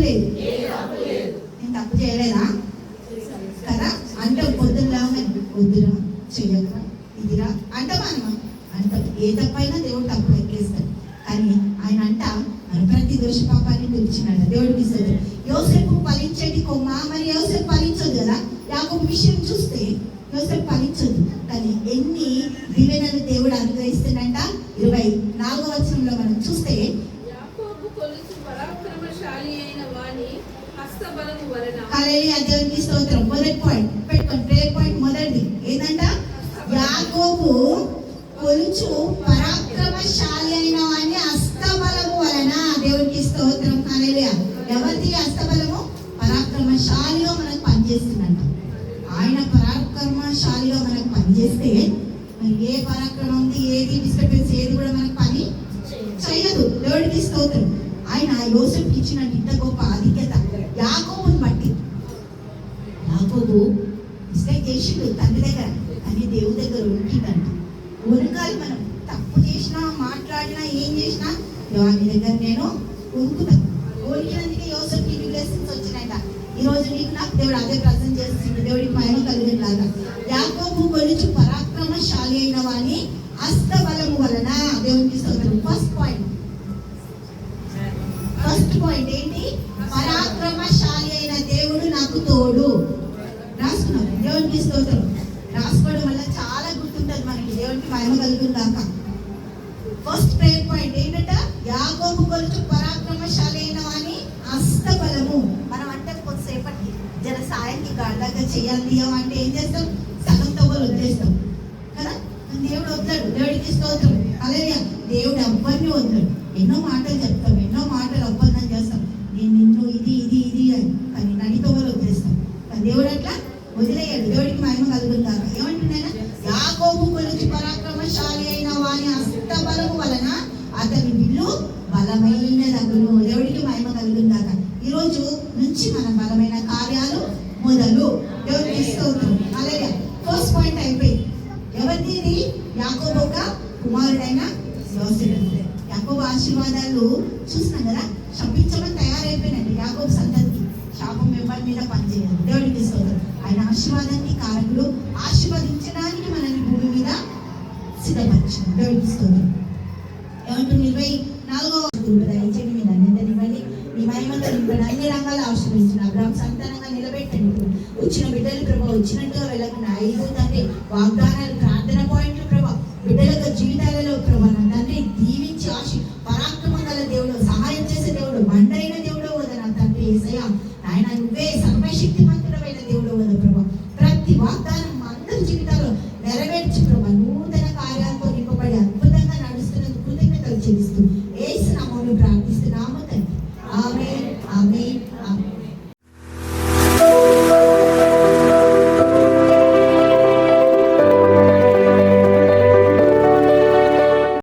లేదు నేను తప్పు చేయలేదా కదా? అంటే పొద్దున్నలా వద్దురా చెయ్యకరా ఇదిరా. అంటే మనం అంట. ఏ తప్పైనా దేవుడు తప్పు ఎక్కేస్తాడు. కానీ ఆయన అంట ప్రతి దోష పాపాన్ని పిలిచినాడు దేవుడు ఇస్తాడు యోసేపు ఫలించేది కొమ్మ? మరి యోసేపు ఫలించదు కదా? యాకొక విషయం చూస్తే యోసేపు ఫలించదు. కానీ ఎన్ని దీవెనలు దేవుడు అనుగ్రహిస్తుందంట ఇరవై నాలుగో వచనంలో మనం చూస్తే పరాక్రమశాలి అయిన వాని హస్తబలము వలన హల్లెలూయా దేవునికి స్తోత్రం. మొదటి పాయింట్ పెట్టుకోండి. ప్రేయర్ పాయింట్ మొదటిది. ఏంటంట యాకోబు కొలుచు పరాక్రమశాలి అయిన వాని హస్తబలము వలన దేవునికి స్తోత్రం. హల్లెలూయా. ఎవరిది హస్తబలము పరాక్రమశాలిగా మనకు పనిచేస్తుందంట. ఆయన పరాక్రమశాలిగా మనకు పనిచేస్తే మరి ఏ పరాక్రమం ఉంది? ఏది? డిస్టర్బెన్స్ ఏది కూడా మనకు పని చేయదు. దేవుడికి స్తోత్రం. ఆయన యోసెఫ్ ఇచ్చిన ఇంత గొప్ప మనుషులు చేసిండు అది దేవుడి దగ్గర ఉంటుందంట ఉరకాలి మనం. తప్పు చేసినా మాట్లాడినా ఏం చేసినా వాని దగ్గర నేను ఉరుకుతాను ఉరికినందుకే యోసెఫ్ బ్లెస్సింగ్స్ వచ్చినాయట. ఈ రోజు నీకు నాకు దేవుడు అదే ప్రజెంట్ చేస్తుంది. దేవుడికి మహిమ కలిగినలాగా యాకోబు కొలుచు పరాక్రమశాలి అయిన వాణి హస్తబలము వలన దేవునికి స్తోత్రం. ఫస్ట్ పాయింట్ ఫస్ట్ పాయింట్ ఏంటి? పరాక్రమశాలి అయిన దేవుడు నాకు తోడు. రాసుకున్నాం దేవునికి స్తోత్రం. రాసుకోవడం వల్ల చాలా గుర్తుంటుంది మనకి. దేవునికి మహిమ కలుగుతుందాక. ఫస్ట్ ప్రేయర్ పాయింట్ ఏంటంట యాకోబు కొలుచు పరాక్రమశాలి అయిన వాని హస్తబలము. మనం అంటే కొద్దిసేపటికి జర సాయంకి గాడ్లాగా చేయాలి అంటే ఏం చేస్తాం? సగంతో కూడా వదిలేస్తాం. కదా? దేవుడు వద్దాడు దేవుడికి స్తోత్రం. అలాగే దేవుడు ఎవ్వరిని వద్దాడు ఎన్నో మాటలు చెప్తాం. ఎన్నో మాటలు ఒప్పందం చేస్తాం. నేను నిన్ను ఇది ఇది ఇది అని కానీ నడితో కూడా వదిలేస్తాం కానీ దేవుడు అట్లా వదిలేయాడు దేవుడికి మహిమ కలుగుతారు ఏమంటున్నాయన యాకోబు కొలిచి పరాక్రమశాలి అయిన వాని హస్తబలము వలన అతని విల్లు బలమైన రగులు. దేవుడికి మహిమ కలుగుతాక. ఈ రోజు నుంచి మన బలమైన కార్యాలు మొదలు. దేవుడికి స్తోత్రం. అలాగే ఫస్ట్ పాయింట్ అయిపోయింది ఎవరిది? యాకోబు ఒక కుమారుడైన యోసేపు. యాకోబు ఆశీర్వాదాలు చూసినా కదా? శపించమని తయారైపోయినండి యాకోబు సంతతికి. శాపం ఎవరి మీద పనిచేయదు. దేవుడికి స్తోత్రం. ఆయన ఆశీర్వాదాన్ని కారకుడు ఆశీర్వదించడానికి మనల్ని భూమి మీద సిద్ధపరిచాడు దేవుడికి స్తోత్రం. ఏమంటుంది ఇరవై నాలుగో దయచేయండి మీ ధన్యతని ఇవ్వండి. మీ మహిమతో నింపండి అన్ని రంగాలు ఆశ్రయించిన అబ్రాహం సంతానంగా నిలబెట్టండి. వచ్చిన బిడ్డలు ప్రభావ వచ్చినట్టుగా వెళ్ళకుండా ఐదు తండ్రి వాగ్దానాలు ప్రార్థన పాయింట్లు ప్రభావ బిడ్డల యొక్క జీవితాలలో ప్రభావ నా తండ్రి దీవించి ఆశ పరాక్రమం గల దేవుడు సహాయం చేసే దేవుడు బండైన దేవుడు వద నా తండ్రి ఏసయ్య. ప్రతి వాగ్దానం మా అందరి జీవితాల్లో నెరవేర్చి నూతన కార్యాలతో నింపబడి అద్భుతంగా నడుస్తున్నందుకు కృతజ్ఞతలు చెల్లిస్తూ ఏసు నామంలో ప్రార్థిస్తున్నాము తండ్రి. ఆమె